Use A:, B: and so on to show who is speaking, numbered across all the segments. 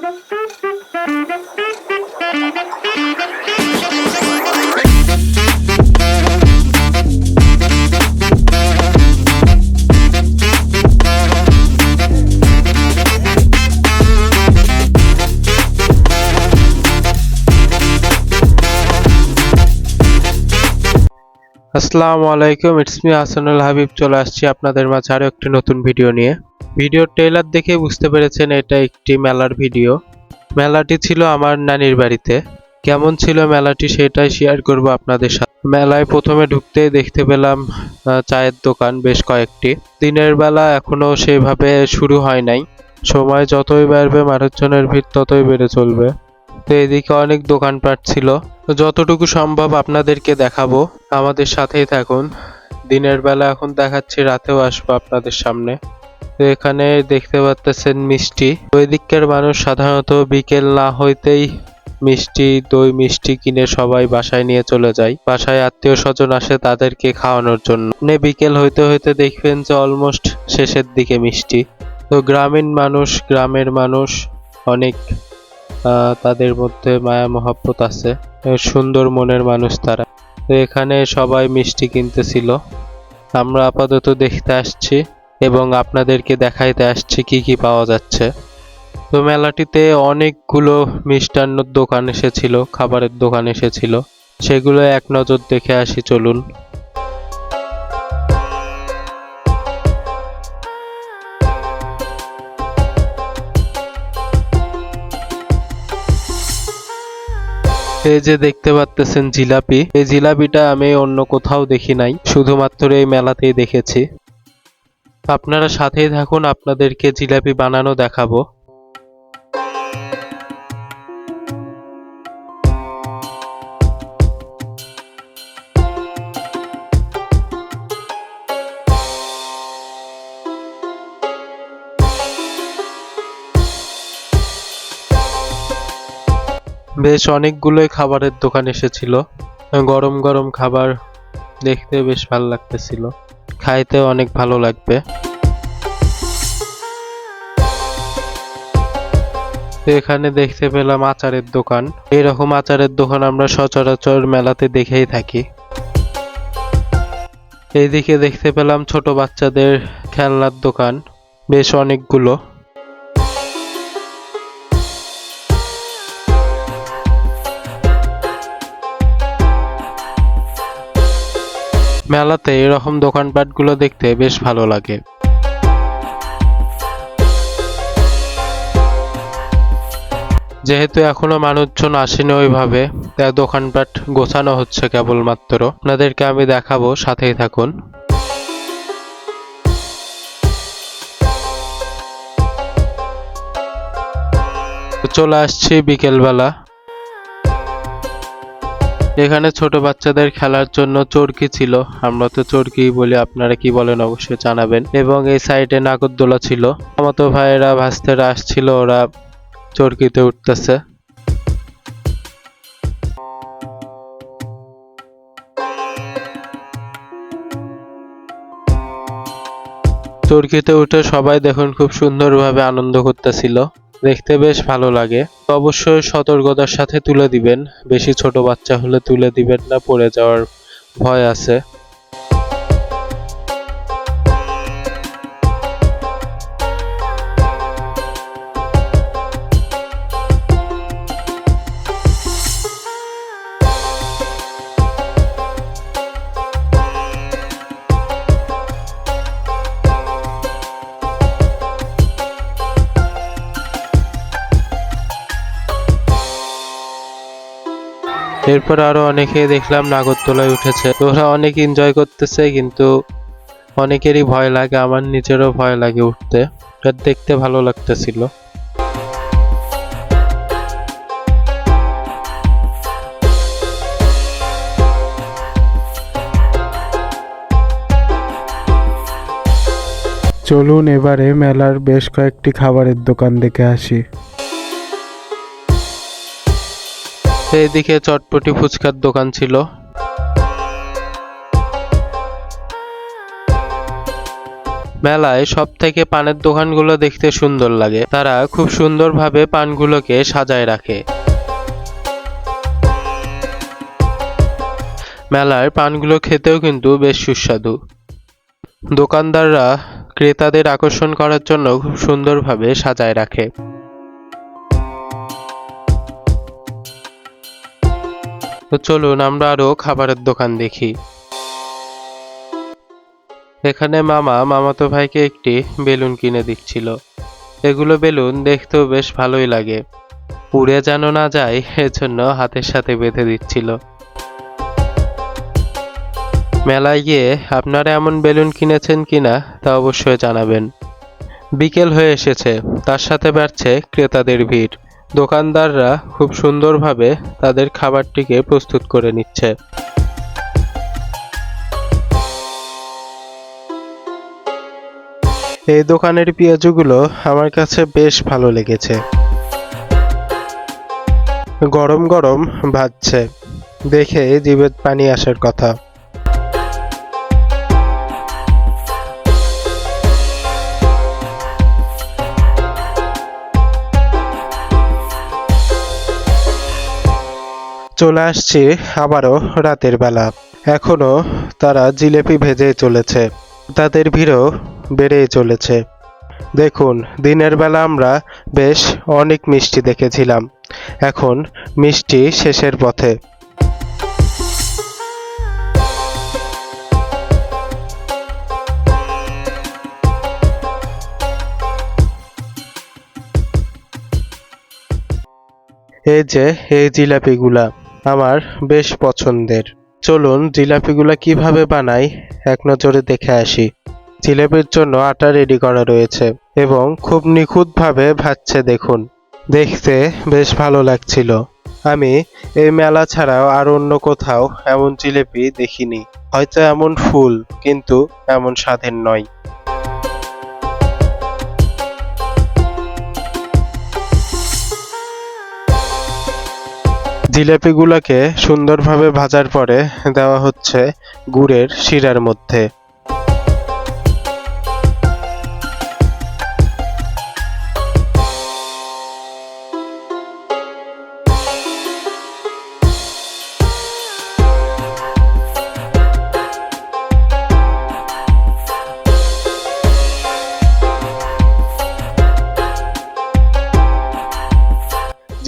A: Thank you. আসসালামু আলাইকুম it's me Hasanul Habib. চলে আসছি আপনাদের মাঝে আরও একটি নতুন ভিডিও নিয়ে। ভিডিওর ট্রেলার দেখে বুঝতে পেরেছেন এটা একটি মেলার ভিডিও। মেলাটি ছিল আমার নানির বাড়িতে। কেমন ছিল মেলাটি সেটাই শেয়ার করব আপনাদের সাথে। মেলায় প্রথমে ঢুকতেই দেখতে পেলাম চায়ের দোকান বেশ কয়েকটি। দিনের বেলা এখনও সেভাবে শুরু হয় নাই। সময় যতই বাড়বে, মানুষজনের ভিড় ততই বেড়ে চলবে। তো এদিকে অনেক দোকানপাট ছিল। যতটুকু সম্ভব আপনাদেরকে দেখাবো। আমাদের সাথেই থাকুন। দিনের বেলা এখন দেখাচ্ছি, রাতেও আসব আপনাদের সামনে। তো এখানে দেখতে পাচ্তেছেন মিষ্টি। ওই দিককার মানুষ সাধারণত বিকেল না হইতেই মিষ্টি, দই মিষ্টি কিনে সবাই বাসায় নিয়ে চলে যায়। বাসায় আত্মীয় স্বজন আসে তাদেরকে খাওয়ানোর জন্য। মানে বিকেল হইতে হইতে দেখবেন যে অলমোস্ট শেষের দিকে মিষ্টি। তো গ্রামীণ মানুষ, গ্রামের মানুষ অনেক তাদের মধ্যে মায়া মহাব্বত আছে। সুন্দর মনের মানুষ তারা। তো এখানে সবাই মিষ্টি কিনতেছিল। আমরা আপাতত দেখতে আসছি এবং আপনাদেরকে দেখাইতে আসছি কি কি পাওয়া যাচ্ছে। তো মেলাটিতে অনেকগুলো মিষ্টান্নর দোকান এসেছিল, খাবারের দোকান এসেছিল। সেগুলো এক নজর দেখে আসি, চলুন। এই যে দেখতে পাচ্তেছেন জিলাপি, এই জিলাপিটা আমি অন্য কোথাও দেখি নাই, শুধুমাত্র এই মেলাতেই দেখেছি। আপনারা সাথেই থাকুন, আপনাদেরকে জিলাপি বানানো দেখাবো। বেশ অনেকগুলোই খাবারের দোকান এসেছিল। গরম গরম খাবার দেখতে বেশ ভালো লাগতেছিল। খাইতে অনেক ভালো লাগবে। এখানে দেখতে পেলাম আচারের দোকান। এরকম আচারের দোকান আমরা সচরাচর মেলাতে দেখেই থাকি। এইদিকে দেখতে পেলাম ছোট বাচ্চাদের খেলনার দোকান। বেশ অনেকগুলো। মেলাতে এরকম দোকানপাটগুলো দেখতে বেশ ভালো লাগে। যেহেতু এখনও মানুষজন আসেনি ওইভাবে, তাই দোকানপাট গোছানো হচ্ছে কেবলমাত্র। আপনাদেরকে আমি দেখাবো, সাথেই থাকুন। চলে আসছি বিকেলবেলা। এখানে ছোট বাচ্চাদের খেলার জন্য চরকি ছিল। আমরা তো চরকি বলি, আপনারা কি বলেন অবশ্যই জানাবেন। এবং এই সাইডে নাগরদোলা ছিল। আমাতো ভাইয়েরা ভাস্তেরা আসছিল ওরা চরকিতে উঠতেছে। চরকিতে উঠে সবাই দেখুন খুব সুন্দরভাবে আনন্দ করতেছিল। দেখতে বেশ ভালো লাগে। তো অবশ্যই সতর্কতার সাথে তুলে দিবেন। বেশি ছোট বাচ্চা হলে তুলে দিবেন না, পড়ে যাওয়ার ভয় আছে। এরপর আরও অনেকে দেখলাম নাগরদোলায় উঠেছে। ওরা অনেক এনজয় করতেছে, কিন্তু অনেকেরই ভয় লাগে, আমার নিজেরও ভয় লাগে উঠতে। দেখতে ভালো লাগতেছিল।
B: চলুন এবারে মেলার বেশ কয়েকটি খাবারের দোকান দেখে আসি।
A: এইদিকে চটপটি ফুচকার দোকান ছিল। মেলায় সব থেকে পানের দোকানগুলো দেখতে সুন্দর লাগে। তারা খুব সুন্দরভাবে পানগুলোকে সাজায় রাখে। মেলার পানগুলো খেতেও কিন্তু বেশ সুস্বাদু। দোকানদাররা ক্রেতাদের আকর্ষণ করার জন্য খুব সুন্দরভাবে সাজায় রাখে। তো চলুন আমরা আরও খাবারের দোকান দেখি। এখানে মামা মামাতো ভাইকে একটি বেলুন কিনে দিচ্ছিল। এগুলো বেলুন দেখতেও বেশ ভালোই লাগে। উড়ে যেন না যায়, এজন্য হাতের সাথে বেঁধে দিচ্ছিল। মেলায় গিয়ে আপনারা এমন বেলুন কিনেছেন কিনা তা অবশ্যই জানাবেন। বিকেল হয়ে এসেছে, তার সাথে বাড়ছে ক্রেতাদের ভিড়। দোকানদাররা খুব সুন্দরভাবে তাদের খাবারটিকে প্রস্তুত করে নিচ্ছে। এই দোকানের পেঁয়াজগুলো আমার কাছে বেশ ভালো লেগেছে। গরম গরম ভাজছে। দেখে জিভে পানি আসার কথা। চলে আসছি আবারও রাতের বেলা। এখনও তারা জিলেপি ভেজে চলেছে। তাদের ভিড়ও বেড়েই চলেছে। দেখুন, দিনের বেলা আমরা বেশ অনেক মিষ্টি দেখেছিলাম। এখন মিষ্টি শেষের পথে। এই যে, এই জিলাপিগুলা। আমার বেশ পছন্দের। চলুন, জিলাপিগুলা কীভাবে বানাই? এক নজরে দেখে আসি। জিলাপির জন্য আটা রেডি করা রয়েছে এবং খুব নিখুঁতভাবে ভাজছে, দেখুন। দেখতে বেশ ভালো লাগছিল। আমি এই মেলা ছাড়াও আর অন্য কোথাও এমন জিলেপি দেখিনি। হয়তো এমন ফুল, কিন্তু এমন স্বাদের নয়। জিলাপিগুলোকে সুন্দরভাবে ভাজার পরে দেওয়া হচ্ছে গুড়ের শিরার মধ্যে।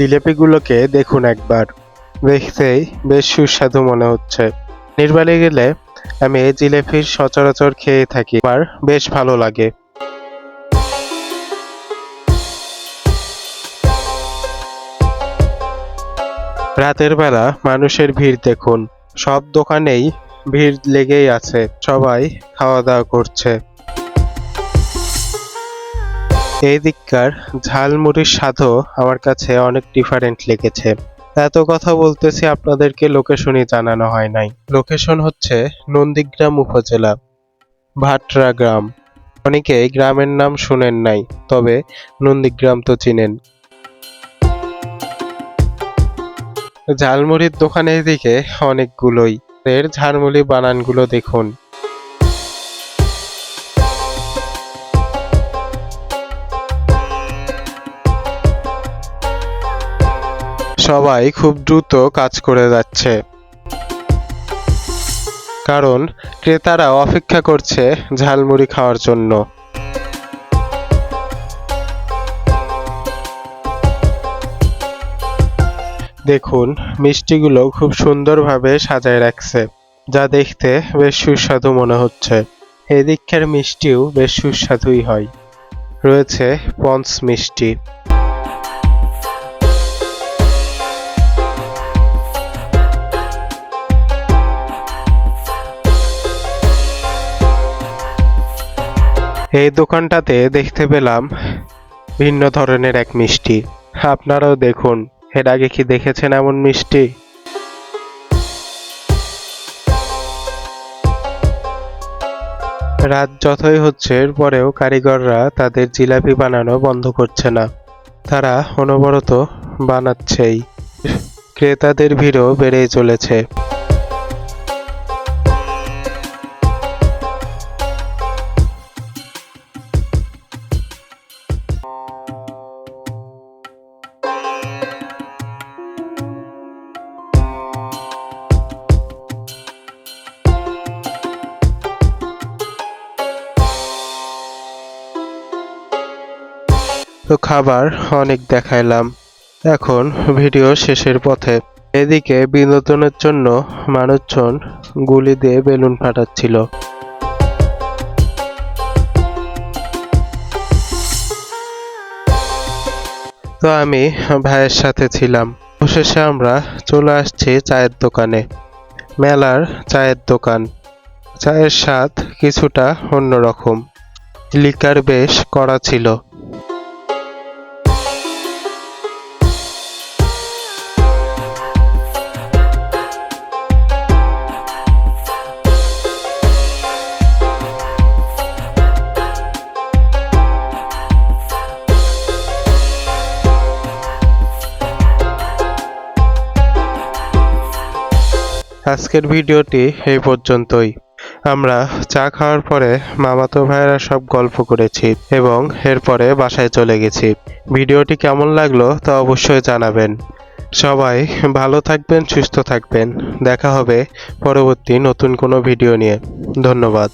A: জিলেপিগুলোকে দেখুন একবার। দেখতেই বেশ সুস্বাদু মনে হচ্ছে। নির্বালে গেলে আমি এই জিলেপির সচরাচর খেয়ে থাকি। আমার বেশ ভালো লাগে। রাতের বেলা মানুষের ভিড় দেখুন। সব দোকানেই ভিড় লেগেই আছে। সবাই খাওয়া দাওয়া করছে। এই দিককার ঝালমুড়ির স্বাদও আমার কাছে অনেক ডিফারেন্ট লেগেছে। এত কথা বলতেছি আপনাদেরকে লোকেশনই জানানো হয় নাই। লোকেশন হচ্ছে নন্দীগ্রাম উপজেলা, ভাটরা গ্রাম। অনেকে গ্রামের নাম শুনেন নাই, তবে নন্দীগ্রাম তো চিনেন। ঝালমুড়ির দোকানের দিকে অনেকগুলোই। এর ঝালমুড়ি বানানগুলো দেখুন। সবাই খুব দ্রুত কাজ করে যাচ্ছে। কারণ ক্রেতারা অপেক্ষা করছে ঝালমুড়ি খাওয়ার জন্য। দেখুন, মিষ্টিগুলো খুব সুন্দরভাবে সাজায় রাখছে, যা দেখতে বেশ সুস্বাদু মনে হচ্ছে। এদিককার মিষ্টিও বেশ সুস্বাদুই হয়। রয়েছে পঞ্চ মিষ্টি। এই দোকানটাতে দেখতে পেলাম ভিন্ন ধরনের এক মিষ্টি। আপনারাও দেখুন, এর আগে কি দেখেছেন এমন মিষ্টি? রাত যতই হচ্ছে পরেও কারিগররা তাদের জিলাপি বানানো বন্ধ করছে না। তারা অনবরত বানাচ্ছেই। ক্রেতাদের ভিড়ও বেড়েই চলেছে। খাবার অনেক দেখাইলাম। এখন ভিডিও শেষের পথে। এদিকে বিনোদনের জন্য মানুষজন গুলি দিয়ে বেলুন ফাটাচ্ছিল। তো আমি ভাইয়ের সাথে ছিলাম। অবশেষে আমরা চলে আসছি চায়ের দোকানে। মেলার চায়ের দোকান। চায়ের স্বাদ কিছুটা অন্যরকম। লিকার বেশ কড়া ছিল। আজকের ভিডিওটি এই পর্যন্তই। আমরা চা খাওয়ার পরে মামাতো ভাইয়েরা সব গল্প করেছি এবং এরপরে বাসায় চলে গেছি। ভিডিওটি কেমন লাগল তা অবশ্যই জানাবেন। সবাই ভালো থাকবেন, সুস্থ থাকবেন। দেখা হবে পরবর্তী নতুন কোনো ভিডিও নিয়ে। ধন্যবাদ।